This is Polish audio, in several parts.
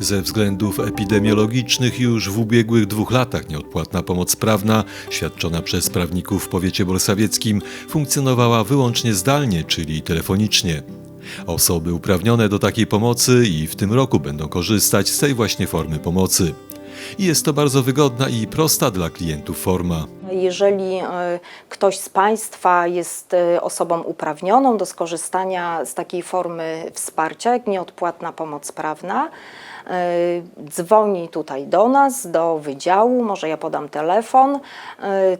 Ze względów epidemiologicznych już w ubiegłych dwóch latach nieodpłatna pomoc prawna, świadczona przez prawników w powiecie bolsawieckim, funkcjonowała wyłącznie zdalnie, czyli telefonicznie. Osoby uprawnione do takiej pomocy i w tym roku będą korzystać z tej właśnie formy pomocy. Jest to bardzo wygodna i prosta dla klientów forma. Jeżeli e, ktoś z Państwa jest e, osobą uprawnioną do skorzystania z takiej formy wsparcia, jak nieodpłatna pomoc prawna, e, dzwoni tutaj do nas, do wydziału, może ja podam telefon.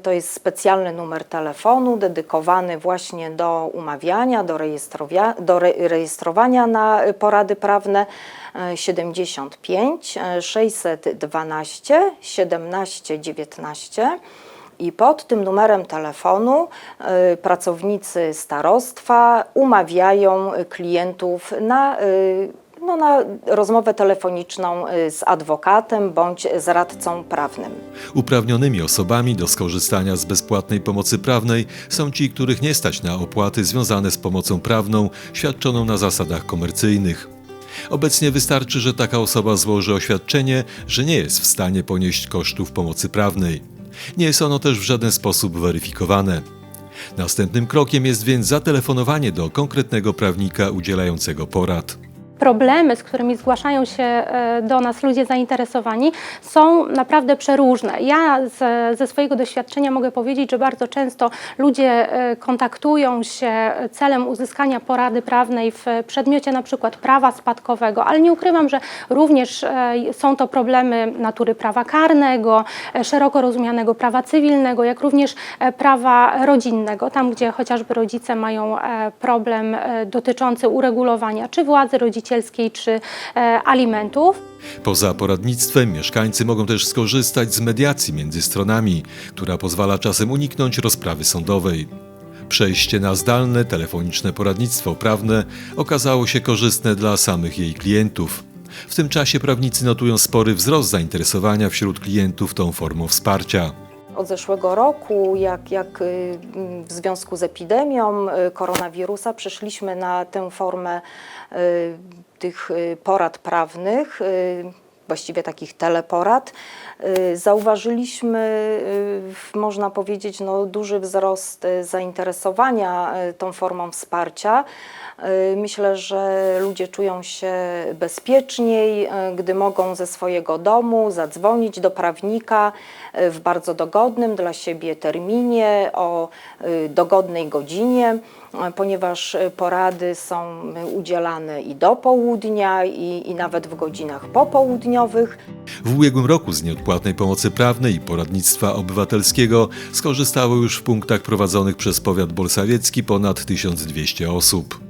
To jest specjalny numer telefonu dedykowany właśnie do umawiania, do, do re- rejestrowania na porady prawne. e, 75 e, 612 17 19 i pod tym numerem telefonu y, pracownicy starostwa umawiają klientów na, y, no, na rozmowę telefoniczną y, z adwokatem bądź z radcą prawnym. Uprawnionymi osobami do skorzystania z bezpłatnej pomocy prawnej są ci, których nie stać na opłaty związane z pomocą prawną świadczoną na zasadach komercyjnych. Obecnie wystarczy, że taka osoba złoży oświadczenie, że nie jest w stanie ponieść kosztów pomocy prawnej. Nie jest ono też w żaden sposób weryfikowane. Następnym krokiem jest więc zatelefonowanie do konkretnego prawnika udzielającego porad. Problemy, z którymi zgłaszają się e, do nas ludzie zainteresowani, są naprawdę przeróżne. Ja z, ze swojego doświadczenia mogę powiedzieć, że bardzo często ludzie e, kontaktują się celem uzyskania porady prawnej w przedmiocie na przykład prawa spadkowego, ale nie ukrywam, że również e, są to problemy natury prawa karnego, szeroko rozumianego prawa cywilnego, jak również prawa rodzinnego, tam gdzie chociażby rodzice mają problem dotyczący uregulowania czy władzy rodzicielskiej, czy e, alimentów. Poza poradnictwem mieszkańcy mogą też skorzystać z mediacji między stronami, która pozwala czasem uniknąć rozprawy sądowej. Przejście na zdalne telefoniczne poradnictwo prawne okazało się korzystne dla samych jej klientów. W tym czasie prawnicy notują spory wzrost zainteresowania wśród klientów tą formą wsparcia. Od zeszłego roku, jak, jak y, w związku z epidemią y, koronawirusa, przeszliśmy na tę formę y, tych porad prawnych, właściwie takich teleporad. Y, Zauważyliśmy, y, można powiedzieć, no, duży wzrost y, zainteresowania tą formą wsparcia. Myślę, że ludzie czują się bezpieczniej, gdy mogą ze swojego domu zadzwonić do prawnika w bardzo dogodnym dla siebie terminie, o dogodnej godzinie, ponieważ y, porady są y, udzielane i do południa, i, i nawet w godzinach popołudniowych. W ubiegłym roku z nieodpłatnej pomocy prawnej i poradnictwa obywatelskiego skorzystało już w punktach prowadzonych przez powiat bolsawiecki ponad 1200 osób.